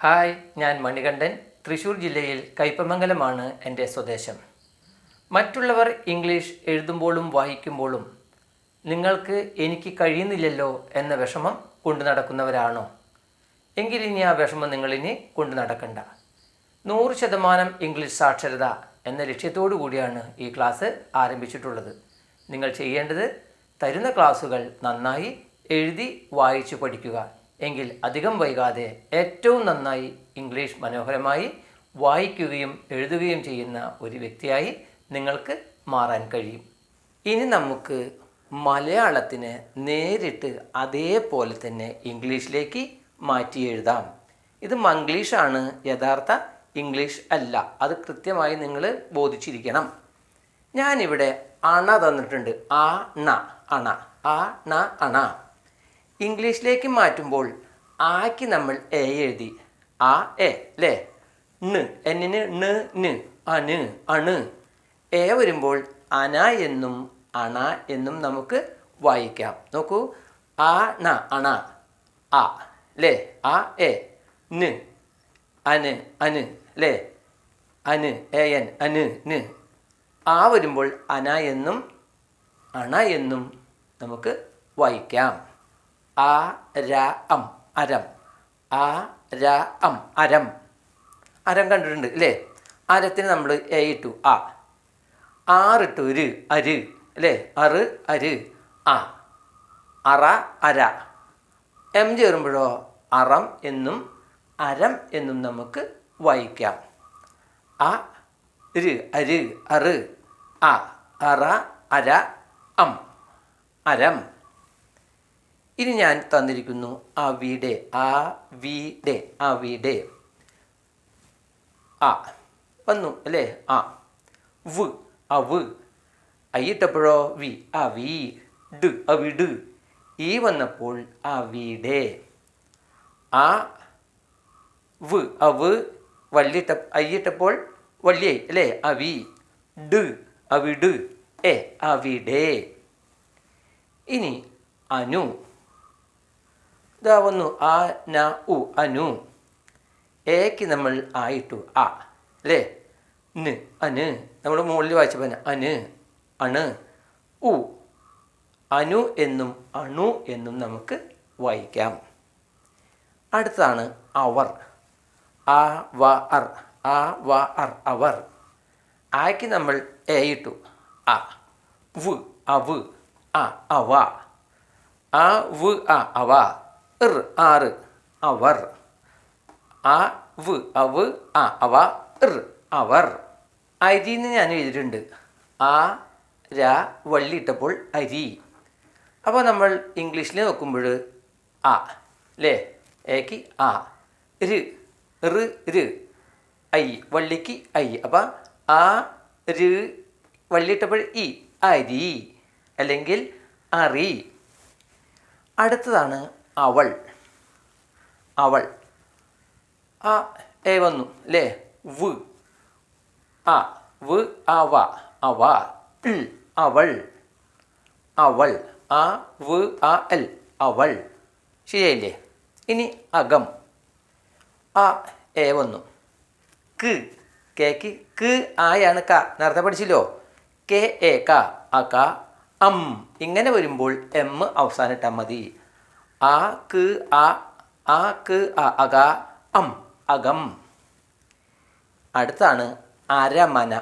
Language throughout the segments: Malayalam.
ഹായ് ഞാൻ മണികണ്ഠൻ. തൃശ്ശൂർ ജില്ലയിൽ കയ്പമംഗലമാണ് എന്റെ സ്വദേശം. മറ്റുള്ളവർ ഇംഗ്ലീഷ് എഴുതുമ്പോഴും വായിക്കുമ്പോഴും നിങ്ങൾക്ക് എനിക്ക് കഴിയുന്നില്ലല്ലോ എന്ന വിഷമം കൊണ്ടു നടക്കുന്നവരാണോ? എങ്കിലിനി ആ വിഷമം നിങ്ങളിനി കൊണ്ടു നടക്കണ്ട. നൂറ് ശതമാനം ഇംഗ്ലീഷ് സാക്ഷരത എന്ന ലക്ഷ്യത്തോടു കൂടിയാണ് ഈ ക്ലാസ് ആരംഭിച്ചിട്ടുള്ളത്. നിങ്ങൾ ചെയ്യേണ്ടത് തരുന്ന ക്ലാസ്സുകൾ നന്നായി എഴുതി വായിച്ചു പഠിക്കുക എങ്കിൽ അധികം വൈകാതെ ഏറ്റവും നന്നായി ഇംഗ്ലീഷ് മനോഹരമായി വായിക്കുകയും എഴുതുകയും ചെയ്യുന്ന ഒരു വ്യക്തിയായി നിങ്ങൾക്ക് മാറാൻ കഴിയും. ഇനി നമുക്ക് മലയാളത്തിന് നേരിട്ട് അതേപോലെ തന്നെ ഇംഗ്ലീഷിലേക്ക് മാറ്റി എഴുതാം. ഇത് മംഗ്ലീഷാണ് യഥാർത്ഥ ഇംഗ്ലീഷ് അല്ല. അത് കൃത്യമായി നിങ്ങൾ ബോധിച്ചിരിക്കണം. ഞാനിവിടെ അണ തന്നിട്ടുണ്ട്. ആ ണ അണ. ആ ണ അണ. ഇംഗ്ലീഷിലേക്ക് മാറ്റുമ്പോൾ ആക്ക് നമ്മൾ എ എഴുതി. ആ എ ലേ ണ്. എന്നിന് ണ് ന്. അണ് അണ്. എ വരുമ്പോൾ അന എന്നും അണ എന്നും നമുക്ക് വായിക്കാം. നോക്കൂ. ആ ണ അണ. ആ ലേ ആ എ ന്. അന് അന് ലേ അന് എ എൻ അന് ന്. ആ വരുമ്പോൾ അന എന്നും അണ എന്നും നമുക്ക് വായിക്കാം. ആ ര അം അരം. ആ ര അം അരം. അരം കണ്ടിട്ടുണ്ട് അല്ലേ അരത്തിന് നമ്മൾ എ ഇട്ടു ആ. ആറിട്ടു ഒരു അര് അല്ലേ അറ് അര് ആ. അറ അര. എം ചേരുമ്പോഴോ അറം എന്നും അരം എന്നും നമുക്ക് വായിക്കാം. അ ര് അര് അറ് ആ. അറ അര അം. അരം. ഇനി ഞാൻ തന്നിരിക്കുന്നു അവിടെ ആ വീടെ അവിടെ. ആ വന്നു അല്ലേ? ആ വ് അവ് അയ്യിട്ടപ്പോഴോ വി ആ അവി ഡ് അവിട് ഈ വന്നപ്പോൾ അവിടെ. ആ വ് അവ് വള്ളിയിട്ട അയ്യിട്ടപ്പോൾ വള്ളിയായി അല്ലേ? അവി ഡ് അവിട് എ അവിടെ. ഇനി അനു ഇതാ വന്നു ആ ന ഉ അനു. എക്ക് നമ്മൾ ആയിട്ടു ആ അല്ലേ ന് അന്. നമ്മൾ മുകളിൽ വായിച്ചപ്പോൾ അന് അണ് ഉ. അനു എന്നും അണു എന്നും നമുക്ക് വായിക്കാം. അടുത്താണ് അവർ. ആ വ അർ. ആ വ അർ അവർ. ആക്ക് നമ്മൾ എ ഇട്ടു ആ വ് അവ് ആ അവ. ആ വ് ആ അവ. ഇർ ആറ് അവർ. ആ വ് അവ് ആ അവ ഇർ അവർ. അരിന്ന് ഞാൻ എഴുതിയിട്ടുണ്ട്. ആ ര വള്ളിയിട്ടപ്പോൾ അരി. അപ്പോൾ നമ്മൾ ഇംഗ്ലീഷിൽ നോക്കുമ്പോൾ ആ അല്ലേ ഏക്ക് ആ ര് റ് ര് ഐ വള്ളിക്ക് ഐ. അപ്പം ആ ര് വള്ളിയിട്ടപ്പോൾ ഇ അരി. അല്ലെങ്കിൽ അറി. അടുത്തതാണ് അവൾ. അവൾ. ആ എ വന്നു അല്ലേ വ്. ആ വ് അവ ൾ അവൾ. അവൾ. ആ വ് ആ എൽ. അവൾ. ശരിയല്ലേ ഇനി അകം. ആ എ വന്നു. ക്. കേക്ക് ക് ആയാണ് ക. നേരത്തെ പഠിച്ചില്ലോ? കെ എ ക. അ ക. അം. ഇങ്ങനെ വരുമ്പോൾ എം അവസാനിട്ടാൽ മതി. ആ ക് ആ ആ ക് അക അം അകം അടുത്താണ് അരമന.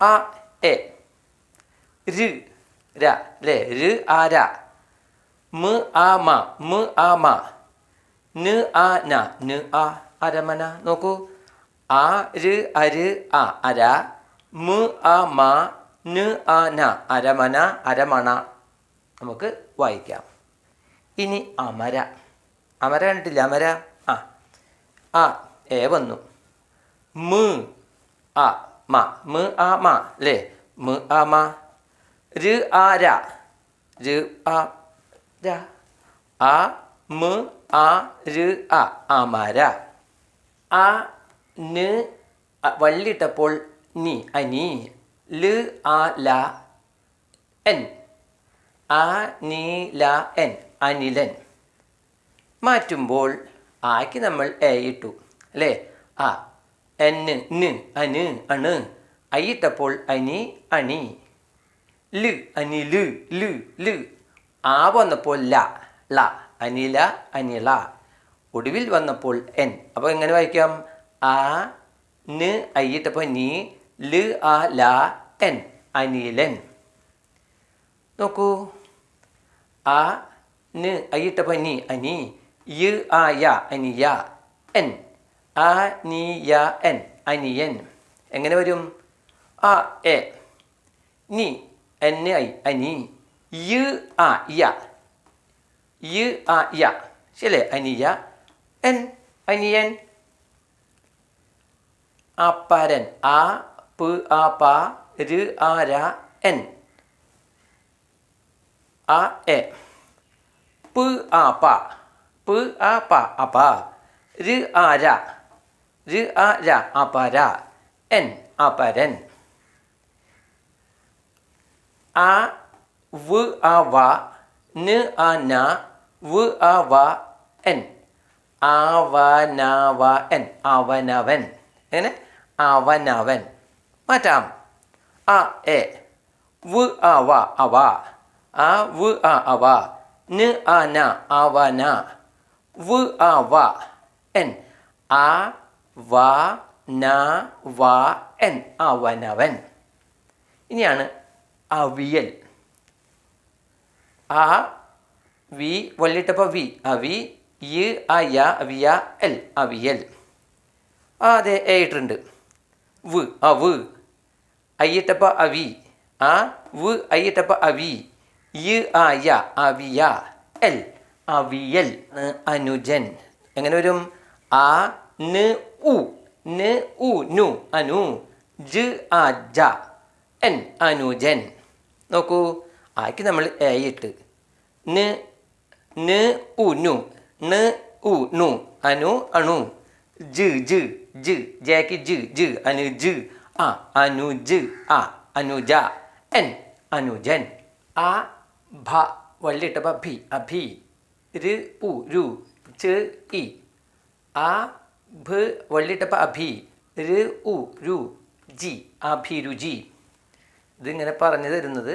ആ എ ര് ലെ ര് ആ മ് ആ മ മ ആ മ. ന് ആ ന ന് ആ അരമന. നോക്കൂ. ആ ര് അര് ആ അര മ ആ മ ന് ആ ന അരമന അരമണ. നമുക്ക് വായിക്കാം. ഇനി അമര. അമര കണ്ടിട്ടില്ല? അമര? ആ. ആ എ വന്നു. മ ആ മ. മ ആ മ അല്ലേ മ ആ മ. ര് ആ ര. ര് ആ ര. ആ മ ആ ര് ആ അമര. ആ ന് വള്ളിയിട്ടപ്പോൾ നി അനി ൽ ആ ല എൻ. ആ നീ ല എൻ. അനിലൻ. മാറ്റുമ്പോൾ ആക്ക് നമ്മൾ എ ഇട്ടു അല്ലേ? ആ എന്ന് ന് അന് അണ് ഐയിട്ടപ്പോൾ അനി അണി. ൽ അനിൽ ലു ലു. ആ വന്നപ്പോൾ ല ല അനില അനില ഒടുവിൽ വന്നപ്പോൾ എൻ. അപ്പോൾ എങ്ങനെ വായിക്കാം? ആ ന് ഐയിട്ടപ്പോൾ നീ ലു ആ ല എൻ അനിലൻ. നോക്കൂ. ആ ന് ഐയിട്ടപ്പോൾ നീ അനി ഇ ആ യ അനിയ എൻ ആ നീ യ എൻ അനിയൻ എങ്ങനെ വരും ആ എ നി എൻ ഐ അനി യു ആ യ യു ആ യ ശരിയല്ലേ അനിയ എൻ അനിയൻ അപ്പരൻ ആ പ് ആ പ ര് ആ ര എൻ ആ എ പ് ആ പ. പ് ആ പ. അപ ര് ആ ര. ര് ആ ര. അപര എൻ. അപരൻ ആ വ് ആ വ. ന് ആ ന. വ് ആ വ. എൻ. ആവനവ എൻ. അവനവൻ. എങ്ങനെ? അവനവൻ. മാറ്റാം. ആ എ. വ് ആ വ അവ. ആ വ് ആ അവ. ന് ആന അവന വ് ആ വ. എൻ. ആ വ ന വ എൻ. അവനവൻ ഇനിയാണ് അവിയൽ ആ വി വല്ലിട്ടപ്പോൾ വി. അവി ഇ അയ അവിയ എൽ. അവിയൽ ആ അതെ എ ഇട്ടിട്ടുണ്ട്. വ് അവ് ഇട്ടപ്പോൾ അവി ആ വ്. ഐ ഇട്ടപ്പോൾ അവി യ് ആയ അവിയ എൽ അവിയൽ അനുജൻ. എങ്ങനെ വരും? ആ ന് ഉ ന് ഉ നു അനു ജ് ആ ജ എൻ അനുജൻ. നോക്കൂ ആക്കി നമ്മൾ എ ഇട്ട്. ന് ന് ഉ നു ന് ഉ നു അനു അണു ജ് ജ് ജ് ജാക്ക് ജ് ജ് അനു ജ് ആ അനു ജ് ആ അനുജ എൻ അനുജൻ. ആ ഭ വള്ളിട്ടപ്പ ഭി അഭി ര് ഉ രു ച് ഇ. ആ ഭ വള്ളിട്ടപ്പ അഭി ര് ഉ രു ജി അഭിരുചി ഇതിങ്ങനെ പറഞ്ഞു തരുന്നത്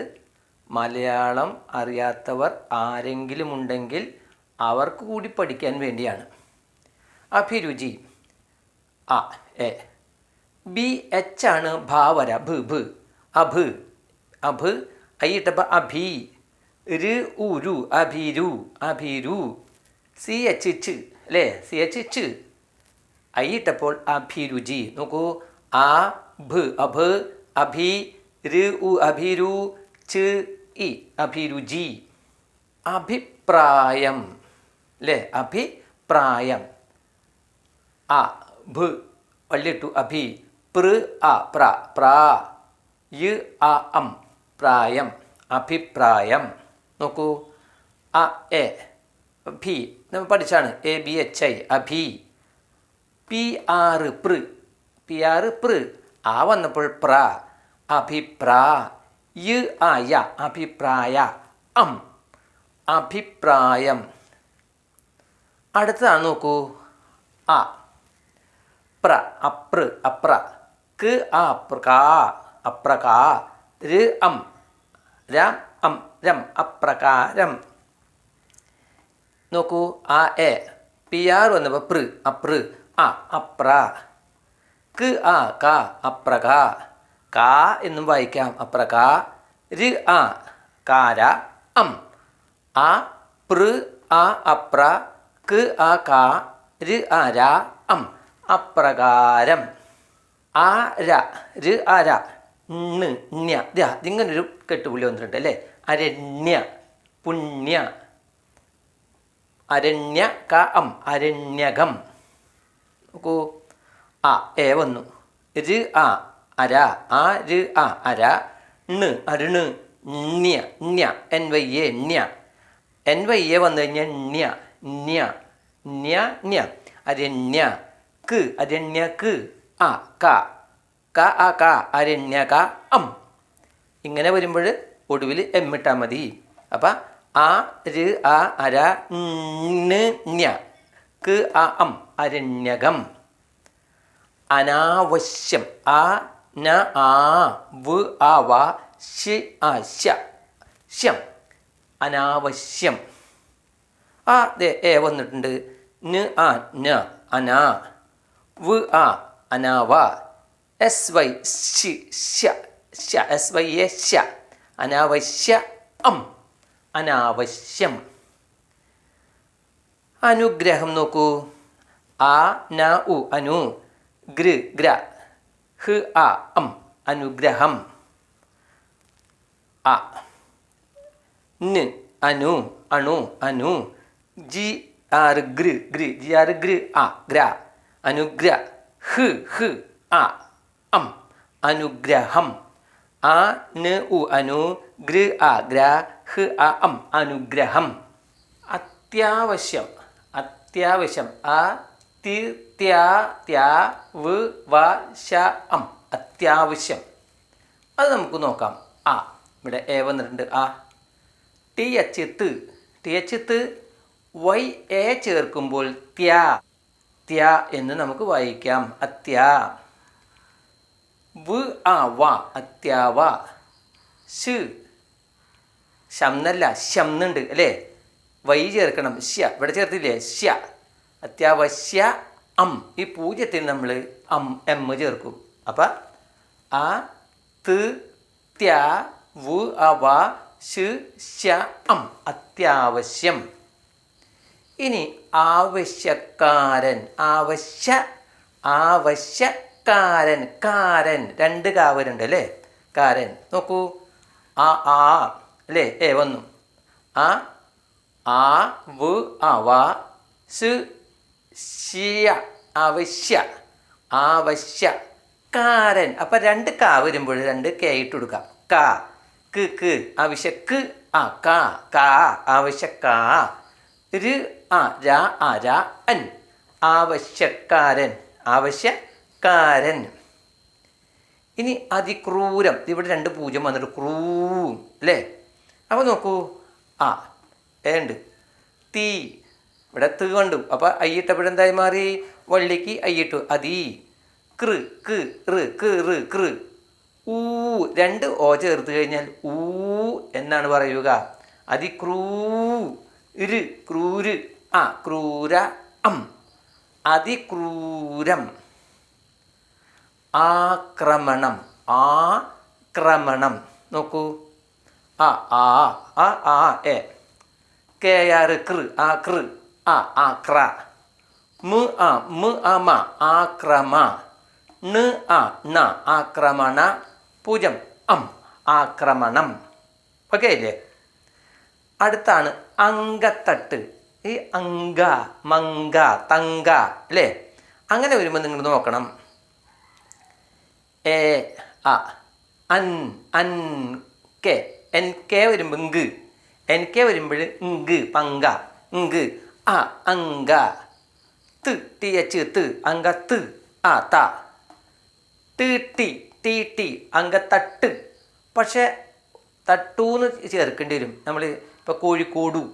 മലയാളം അറിയാത്തവർ ആരെങ്കിലും ഉണ്ടെങ്കിൽ അവർക്ക് കൂടി പഠിക്കാൻ വേണ്ടിയാണ്. അഭിരുചി അ എ. ബി എച്ച് ആണ് ഭാവര ഭ് ഭ്. അഭ് അഭ് ഐട്ടപ്പ അഭി ര് ഉരു അഭിരു അഭിരു സി എച്ച് ച് അല്ലേ? സി എച്ച് ഛ് ഐ ഇട്ടപ്പോൾ അഭിരുചി. നോക്കൂ. ആ ഭ് അഭ് അഭി ര് ഉ അഭിരു ച് ഇ അഭിരുചി. അഭിപ്രായം. അല്ലേ? അഭിപ്രായം. ആ ഭ് വള്ളിട്ടു അഭി പൃ അ പ്ര പ്രാ അം പ്രായം. അഭിപ്രായം. നോക്കൂ. അ എ ഭി നമ്മൾ പഠിച്ചാണ്. എ ബി എച്ച് ഐ അഭി പി ആറ് പൃ പി ആറ് പൃ ആ വന്നപ്പോൾ പ്ര. അഭിപ്രാ. ആ യ. അഭിപ്രായ. അം. അഭിപ്രായം. അടുത്തതാണ് നോക്കൂ. അ. പ്ര. അപ്ര. അപ്ര. ക് ആ അപ്ര കാ. ര അം. രം അം. രം അപ്രകാരം. നോക്കൂ ആ എ പി ആർ വന്നപ്പോൾ പൃ അപ്ര അ അപ്ര. ക് ആ ക അപ്രക. കാ എന്നും വായിക്കാം. അപ്രക ര് ആ കാര അം. ആ പൃ ആ അപ്ര ക് ആ കാ ര് ആ ര അം. അപ്രകാരം. ആ ര ര് ആ ര ഇങ്ങനൊരു കെട്ടുപുള്ളി വന്നിട്ടുണ്ട് അല്ലേ? അരണ്യ പുണ്യ. അരണ്യ ക അം അരണ്യകം. നോക്കൂ. ആ എ വന്നു. ര് ആ അര. ആ ര് ആ അര. ണ് അരുണ്. ണ്യ ണ്യ. എൻ വൈ എ ണ്യ. എൻ വൈ എ വന്നു കഴിഞ്ഞാൽ ണ്യ ണ്യ. ണ്യ ണ്യ. അരണ്യ ക് അരണ്യ ക് ആ ക. ക ആ ക. അരണ്യ ക അം. ഇങ്ങനെ വരുമ്പോൾ ഒടുവിൽ എം ഇട്ടാൽ മതി. അപ്പം ആ ര് ആ അര ക് ആ അം അരണ്യകം. അനാവശ്യം. ആ ന ആ വ് ആ വ ശി ആ ശ. ശ്യം. അനാവശ്യം. ആ ദേ ഏ വന്നിട്ടുണ്ട്. ന് ആ ന അനാ. വ് ആ അനാവ എസ് വൈ ശി ശ. ശ എസ് വൈ എ ശ. അനാവശ്യ അം. അനാവശ്യം. അനുഗ്രഹം നോക്കൂ. ആ ന ഉ അനു ഗൃ ഗ്ര ഹ് ആ അം. അനുഗ്രഹം. അ. ന് അനു അണു അനു ജി ആർ ഗൃ ഗൃ ജി ആർ ഗൃ ആ ഗ്ര അനുഗ്ര ഹ് ഹ് ആ അം. അനുഗ്രഹം. ആ ന് ഉ അനു ഗൃ ആ ഗ്ര ഹ് ആ അം അനുഗ്രഹം അത്യാവശ്യം അത്യാവശ്യം. ആ തി ത്യാ ത്യാ വ് വ ശ അം അത്യാവശ്യം. അത് നമുക്ക് നോക്കാം. ആ ഇവിടെ എ വന്നിട്ടുണ്ട്. ആ ടി എച്ച് ത് ടി എച്ച് ത് വൈ എ ചേർക്കുമ്പോൾ ത്യാ. ത്യാ എന്ന് നമുക്ക് വായിക്കാം. അത്യാ. വ് ആ വ അത്യാവ ഷ് ശംന്നുണ്ട് അല്ലേ? വൈ ചേർക്കണം ശ്യ. ഇവിടെ ചേർത്തില്ലേ? ശ്യ. അത്യാവശ്യ അം. ഈ പൂജ്യത്തിന് നമ്മൾ അം എം ചേർക്കും. അപ്പം ആ ത് അം. അത്യാവശ്യം. ഇനി ആവശ്യക്കാരൻ. ആവശ്യ ആവശ്യക്കാരൻ കാരൻ കാരൻ. രണ്ട് കാവരുണ്ട് അല്ലേ? കാരൻ. നോക്കൂ. ആ ആ അല്ലേ? ഏ വന്നു. ആ ആ വ് അവ സ് ശ്യ ആവശ്യ ആവശ്യ കാരൻ. അപ്പം രണ്ട് കാ വരുമ്പോൾ രണ്ട് കെ ഇട്ട് കൊടുക്കാം കാ ക് ക് ആവശ്യക്ക് ആ കാ കാ ആവശ്യക്കാ ര് ആ രാ ആ രാ അൻ. ആവശ്യക്കാരൻ. ആവശ്യക്കാരൻ ഇനി അതിക്രൂരം. ഇവിടെ രണ്ട് പൂജ്യം വന്നിട്ട് ക്രൂ അല്ലേ? അപ്പോൾ നോക്കൂ. ആ ഏണ്ട് തീ. ഇവിടെ ത് കണ്ടു. അപ്പോൾ അയ്യിട്ടപ്പോഴെന്തായി മാറി? വള്ളിക്ക് അയ്യിട്ടു അതി. കൃ ക് ക് റ് കൃ. ഊ. രണ്ട് ഓ ചേർത്ത് കഴിഞ്ഞാൽ ഊ എന്നാണ് പറയുക. അതിക്രൂ ഇര് ക്രൂര്. ആ ക്രൂര അം. അതിക്രൂരം. ആക്രമണം. ആക്രമണം. നോക്കൂ. ആ ആ ആ ആ എ. കെ ആർ കൃ ആ കൃ ആ ആ ക്ര. മു ആ മു ആ മ ആക്രമ. ണ് ആ ന ആക്രമണ. പൂജം അം ആക്രമണം. ഓക്കെ അല്ലേ അടുത്താണ് അങ്കത്തട്ട്. ഈ അങ്ക മങ്ക തങ്ക അല്ലേ അങ്ങനെ വരുമ്പോൾ നിങ്ങൾ നോക്കണം. എ അ അൻ അൻ കെ. എൻ കെ വരുമ്പോൾ ഇങ്ക് എൻ കെ വരുമ്പോൾ ഇങ്ക് പങ്ക. ഇങ്ക് അ അങ്ക. തു ടി എച്ച് ത് അങ്ക തു ആ ത. ടി ടി ടി ടി അങ്ക തട്ട്. പക്ഷേ തട്ടൂന്ന് ചേർക്കേണ്ടി വരും. നമ്മൾ ഇപ്പോൾ കോഴിക്കോടു.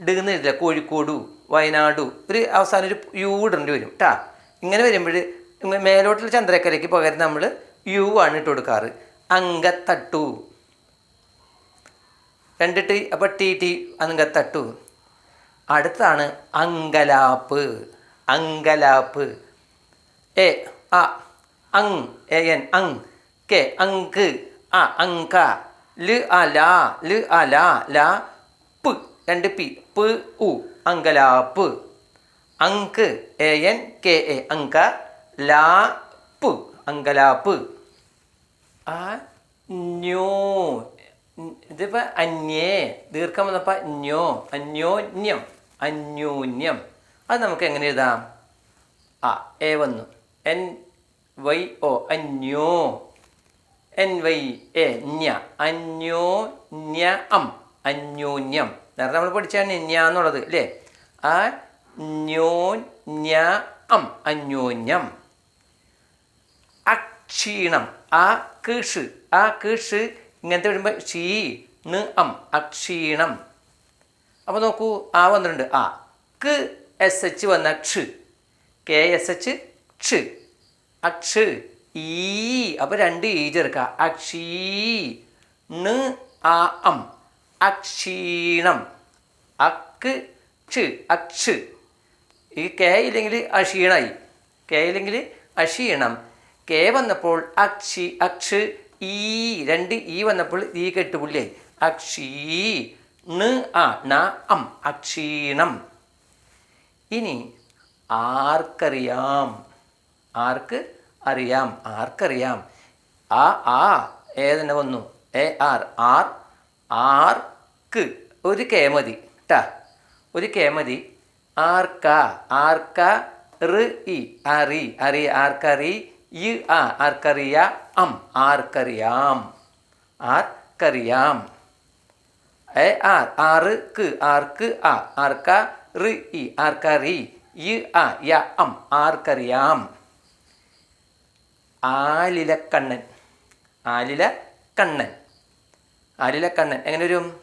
ഡെന്ന് എഴുതില്ല. കോഴിക്കോടു വയനാടു. ഒരു അവസാനം ഒരു യു ഇടേണ്ടി വരും. കേട്ടാ ഇങ്ങനെ വരുമ്പോൾ മേലോട്ടുള്ള ചന്ദ്രക്കരയ്ക്ക് പകരം നമ്മൾ യു ആണ് ഇട്ട് കൊടുക്കാറ്. അങ്കത്തട്ടു. രണ്ട് ടി അപ്പോൾ ടി ടി അങ്കത്തട്ടു. അടുത്താണ് അങ്കലാപ്പ്. അങ്കലാപ്പ്. എ അ അങ് എ എൻ അങ് കെ അങ്ക് ആ അങ്ക ൽ ആ ലാ ൽ ആ ലാ ലാ പ്. രണ്ട് പി. പ് ഉ അങ്കലാപ്പ്. അങ്ക് എ എൻ കെ എ അങ്ക ലാ പ്. അങ്കലാപ്പ്. ആ ന്യോ ഇതിപ്പോൾ അന്യേ. ദീർഘം വന്നപ്പോൾ അന്യോ. അന്യോന്യം. അന്യോന്യം. അത് നമുക്ക് എങ്ങനെ എഴുതാം? അ എ വന്നു. എൻ വൈ ഒ അന്യോ. എൻ വൈ എ ഞ അന്യോ ഞ അം. അന്യോന്യം. നേരത്തെ നമ്മൾ പഠിച്ചാണ് ഞ എന്നുള്ളത് അല്ലേ? ആ ന്യോ ഞ അം. അന്യോന്യം. അക്ഷീണം. ആ കൃഷ്. ആ കീഷ് ഇങ്ങനത്തെ വരുമ്പോൾ ഷീ ന് അം അക്ഷീണം. അപ്പോൾ നോക്കൂ ആ വന്നിട്ടുണ്ട്. ആ ക് എസ് എച്ച് വന്ന ക്ഷ്. കെ എസ് എച്ച് ക്ഷ്. അക്ഷ് ഈ അപ്പോൾ രണ്ട് ഈ ചേർക്കുക അക്ഷീ ന് ആ അം. അക്ഷീണം. അക്ക് ക്ഷ് അക്ഷ്. ഈ കെ ഇല്ലെങ്കിൽ അക്ഷീണായി. കെ ഇല്ലെങ്കിൽ അക്ഷീണം. കെ വന്നപ്പോൾ അക്ഷി അക്ഷ് ഈ രണ്ട് ഈ വന്നപ്പോൾ ഈ കെട്ട് കെട്ടുപുള്ളിയായി അക്ഷീ ണ് അക്ഷീണം. ഇനി ആർക്കറിയാം? ആർക്ക് അറിയാം? ആർക്കറിയാം? ആ ആ ഏതെന്നെ വന്നു. എ ആർ ആർ ആർക്ക്? ഒരു കെ മതി ട്ടാ. ഒരു കെ മതി. ആർക്ക ആർക്ക റി അറി അറി ആർക്കറി ഇ ആ ആർക്കറിയ? അം ആർക്കറിയാം. ആർക്കറിയാം. എ ആർ ആറ് ക്ക് ആർക്ക് ആ ആർക്ക റി ഇ ആർക്കറി. ഇ ആ യ അം ആർക്കറിയാം. ആലിലക്കണ്ണൻ. ആലില കണ്ണൻ ആലില കണ്ണൻ എങ്ങനെ വരും?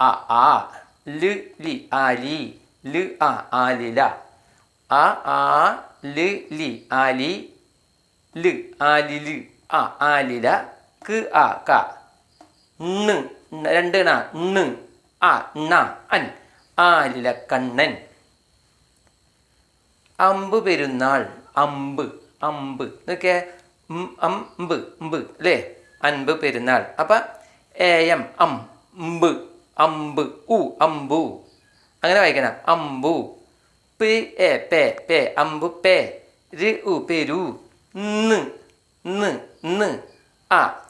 അ ആ ൽ ലി ആലി ൽ. ആ ആലില ആ ആ ൽ ലി ആലി ൽ ആലിൽ ആ ആലില ക് ആ ക. ണ് രണ്ട് ണ. ണ് ആ ണ അൻ. ആലില കണ്ണൻ. അമ്പ് പെരുന്നാൾ. അമ്പ് അമ്പ്. എന്നൊക്കെ അമ്പ് അമ്പ് അല്ലേ അൻപ് പെരുന്നാൾ. അപ്പം എം അം അമ്പ് അമ്പ് ഉ അമ്പു. അങ്ങനെ വായിക്കണം. അമ്പു. പി എ പേ പേ അമ്പു പേ രു പെരു.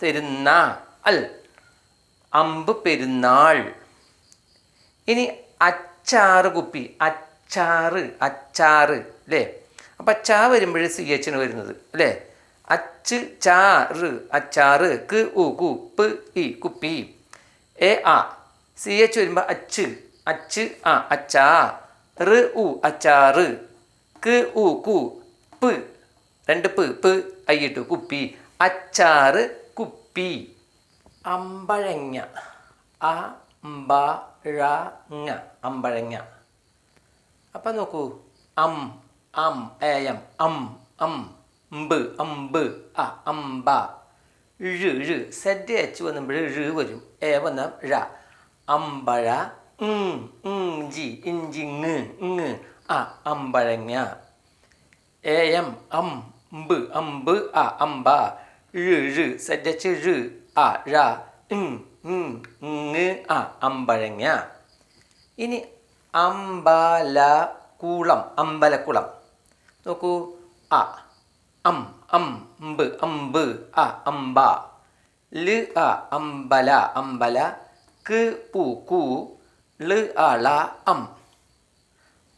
പെരുന്ന അൽ. അമ്പ് പെരുന്നാൾ. ഇനി അച്ചാറ് കുപ്പി അച്ചാറ് അച്ചാറ് അല്ലേ അപ്പം അച്ചാ വരുമ്പോൾ സി എച്ചിന് വരുന്നത് അല്ലേ അച്ച് ചാറ് അച്ചാറ് ക് ഉ കു പ് ഇ കുപ്പി. എ ആ. സി എച്ച് വരുമ്പോൾ അച്ച് അച്ച് ആ അച്ചാ. റ് ഉ അച്ചാറ്. ക് ഉ കു പ് രണ്ട് പ് പ് അയ്യിട്ടു കുപ്പി. അച്ചാറ് കുപ്പി. അമ്പഴങ്ങ. അ അമ്പഴങ്ങ. അപ്പം നോക്കൂ. അം അം ഏയം അം അം അമ്പ് അമ്പ് അ അമ്പ. ഴ് ഴ്. സെഡ് എച്ച് വന്നുമ്പോൾ ഴ് വരും. എ വന്ന ഴ. അമ്പഴ ജി ഇഞ്ചി ങ് ഇങ് അ അമ്പഴങ്ങ. എ എം അം ബ് അമ്പ് അ അമ്പ ഴ് ഴ് സെഡ് എച്ച് ഴ് അ ഴ ആ അമ്പഴങ്ങ. ഇനി അമ്പലക്കുളം അമ്പലക്കുളം. നോക്കൂ. അ അം അം മ്പ് അമ്പ് അ അമ്പ ൽ അ അമ്പല അമ്പല. ക് പു കു ൾ അള അം.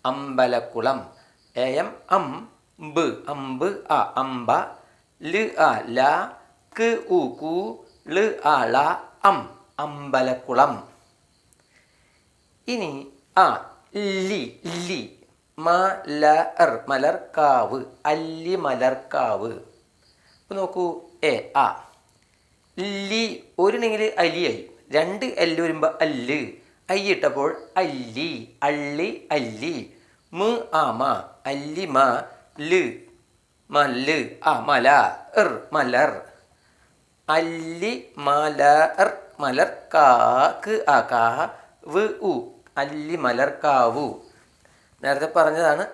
അമ്പലക്കുളം. എയം അം ബ് അമ്പ് അ അമ്പ ൽ അ ല ക് ഉ കു ൾ അ ള അം അമ്പലക്കുളം. ഇനി ആ ലി ലി മലർ മലർക്കാവ് അല്ലി മലർക്കാവ് അപ്പോൾ നോക്കൂ എ ആ. ലി ഒരെണ്ണെങ്കിൽ അലിയായി. രണ്ട് എല്ല് വരുമ്പോൾ അല്ല്. അയ്യിട്ടപ്പോൾ അല്ലി അള്ളി അല്ലി. മ ആ മ അല്ലി മ ൽ മല്ല്. ആ മല. എർ മലർ. അല്ലി മലർ മലർ കാക്ക് ആ കാ വ് ഉ. അല്ലി മലർ കാവു നേരത്തെ പറഞ്ഞതാണ്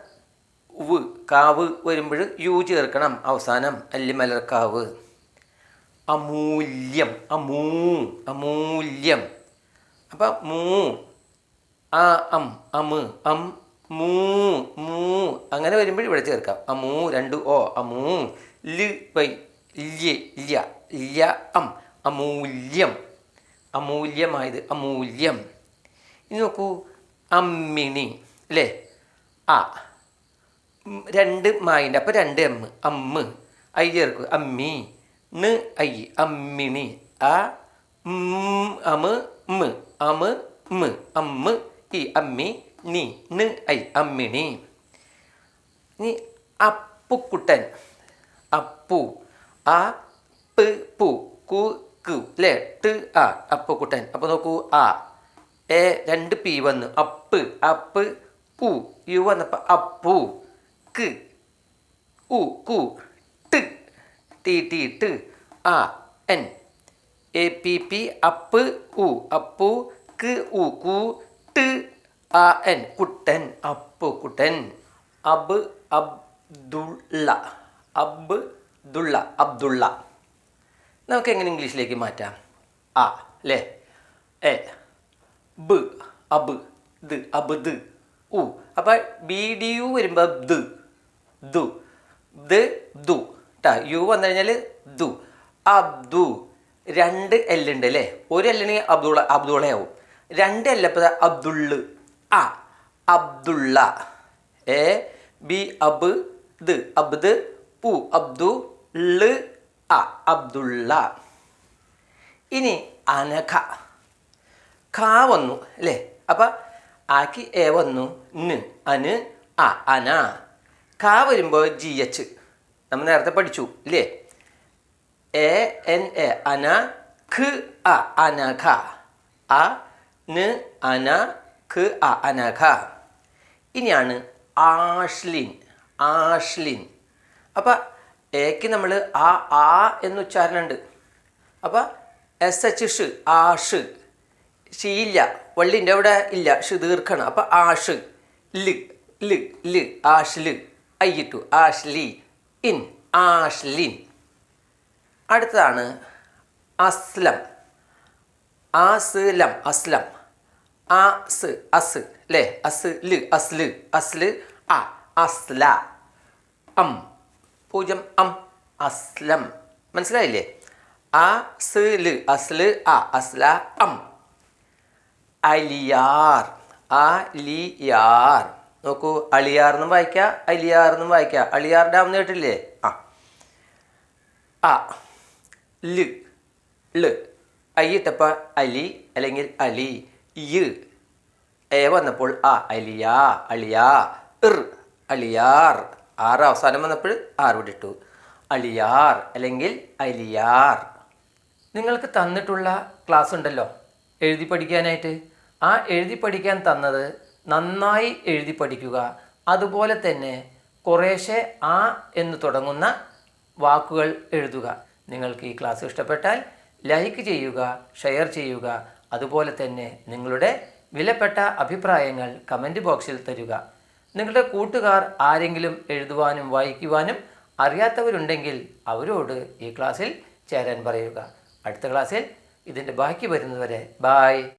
വ് കാവ് വരുമ്പോൾ യു ചേർക്കണം. അവസാനം അല്ലി മലർ കാവ് അമൂല്യം അമൂ അമൂല്യം. അപ്പം മൂ ആ അം അമ് അം മൂ മൂ. അങ്ങനെ വരുമ്പോൾ ഇവിടെ ചേർക്കാം. ആ മൂ രണ്ട് ഓ. ആ മൂ ലി വൈ ലിയ ല്യ അം. അമൂല്യം. അമൂല്യമായത് അമൂല്യം. ഇനി നോക്കൂ. അമ്മിണി അല്ലേ ആ. രണ്ട് മായിന്റെ. അപ്പോൾ രണ്ട് എം. അമ്മ. ഐ ചേർക്കും അമ്മി. ണ് ഐ. അമ്മിണി. ആ. അമ് അമ് അമ് അമ്മ ഈ ഇ അമ്മി. നി ണ് ഐ അമ്മിണി. നീ അപ്പുക്കുട്ടൻ. അപ്പു ആ പ് പു കു കു അല്ലേ ട് ആ അപ്പുക്കുട്ടൻ. അപ്പോൾ നോക്കൂ ആ എ രണ്ട് പി വന്നു. അപ്പ് അപ്പ് ഉ യു വന്നപ്പോൾ അപ്പു ക് ഉ കു ട് ടി ടി ട് ആ എൻ. എ പി പി അപ്പ് ഉ അപ്പു ക് ഉ കു ട് ആ എൻ കുട്ടൻ അപ്പു കുട്ടൻ. അബ് അബ്ദുള്ള. അബ് ദുള്ള അബ്ദുള്ള. നമുക്ക് എങ്ങനെ ഇംഗ്ലീഷിലേക്ക് മാറ്റാം? അ അല്ലേ എ ബ് അബ് ദ് അബ് ദ് ഉ. അപ്പോൾ ബി ഡി യു വരുമ്പോൾ ദ് ദു. ദ് ദു. ട്ടാ യു വന്നു കഴിഞ്ഞാൽ ദു. അബ്ദു. രണ്ട് എല്ലുണ്ട് അല്ലേ ഒരു എല്ലിന് അബ്ദുള്ള അബ്ദുള്ളയാവും. രണ്ട് എല്ലപ്പോൾ അബ്ദുള്ള്. ആ അബ്ദുള്ള. എ ബി അബ് ദ് അബ്ദ് ഉ അബ്ദു ൾ അ അബ്ദുള്ള. ഇനി അനഖ ഖ വന്നു അല്ലേ? അപ്പം ആക്കി എ വന്നു ന് അന് അ അന. ക വരുമ്പോൾ ജി എച്ച്. നമ്മൾ നേരത്തെ പഠിച്ചു ഇല്ലേ? എ എൻ എ അന ഖ് അ അനഖ അ ന് അന ഖ് അ അനഖ ഇനിയാണ് ആഷ്ലിൻ ആഷ്ലിൻ. അപ്പം എക്ക് നമ്മൾ ആ ആ എന്ന് ഉച്ചാരണമുണ്ട് അപ്പം എസ് എച്ച് ഷ് ആഷ് ഷീല വള്ളിന്റെ അവിടെ ഇല്ല ഷ് ദീർഘണം. അപ്പം ആഷ് ൽ ൽ ൽ ആഷ്ല്. അയ്യിട്ടു ആഷ്ലി ഇൻ ആഷ്ലിൻ. അടുത്തതാണ് അസ്ലം ആസ്ലം അസ്ലം. ആസ് അസ് അല്ലേ അസ് ൽ അസ്ല് അസ്ല് അ അസ്ല അം പൂജ്യം അം അസ്ലം. മനസ്സിലായില്ലേ? ആ സ് ൽ അസ്ല് അ അസ്ല അം. അലിയാർ അലിയാർ. നോക്കൂ അളിയാർ എന്നും വായിക്കാം അലിയാർ എന്നും വായിക്കാം. അളിയാർ ഡാം കേട്ടില്ലേ? ആ. അ ൽ ൽ ഐ ഇട്ടപ്പ അലി അല്ലെങ്കിൽ അലി. യ്. എ വന്നപ്പോൾ ആ അലിയ അളിയ ഇർ അളിയാർ ആറ് അവസാനം വന്നപ്പോൾ ആർ വിട്ടിട്ടു അളിയാർ അല്ലെങ്കിൽ അലിയാർ. നിങ്ങൾക്ക് തന്നിട്ടുള്ള ക്ലാസ് ഉണ്ടല്ലോ എഴുതി പഠിക്കാനായിട്ട്. ആ എഴുതി പഠിക്കാൻ തന്നത് നന്നായി എഴുതി പഠിക്കുക. അതുപോലെ തന്നെ കുറേശ്ശെ ആ എന്ന് തുടങ്ങുന്ന വാക്കുകൾ എഴുതുക. നിങ്ങൾക്ക് ഈ ക്ലാസ് ഇഷ്ടപ്പെട്ടാൽ ലൈക്ക് ചെയ്യുക ഷെയർ ചെയ്യുക അതുപോലെ തന്നെ നിങ്ങളുടെ വിലപ്പെട്ട അഭിപ്രായങ്ങൾ കമന്റ് ബോക്സിൽ തരിക. നിങ്ങളുടെ കൂട്ടുകാർ ആരെങ്കിലും എഴുതുവാനും വായിക്കുവാനും അറിയാത്തവരുണ്ടെങ്കിൽ അവരോട് ഈ ക്ലാസ്സിൽ ചേരാൻ പറയുക. അടുത്ത ക്ലാസ്സിൽ ഇതിന്റെ ബാക്കി വരുന്നതുവരെ. ബായ്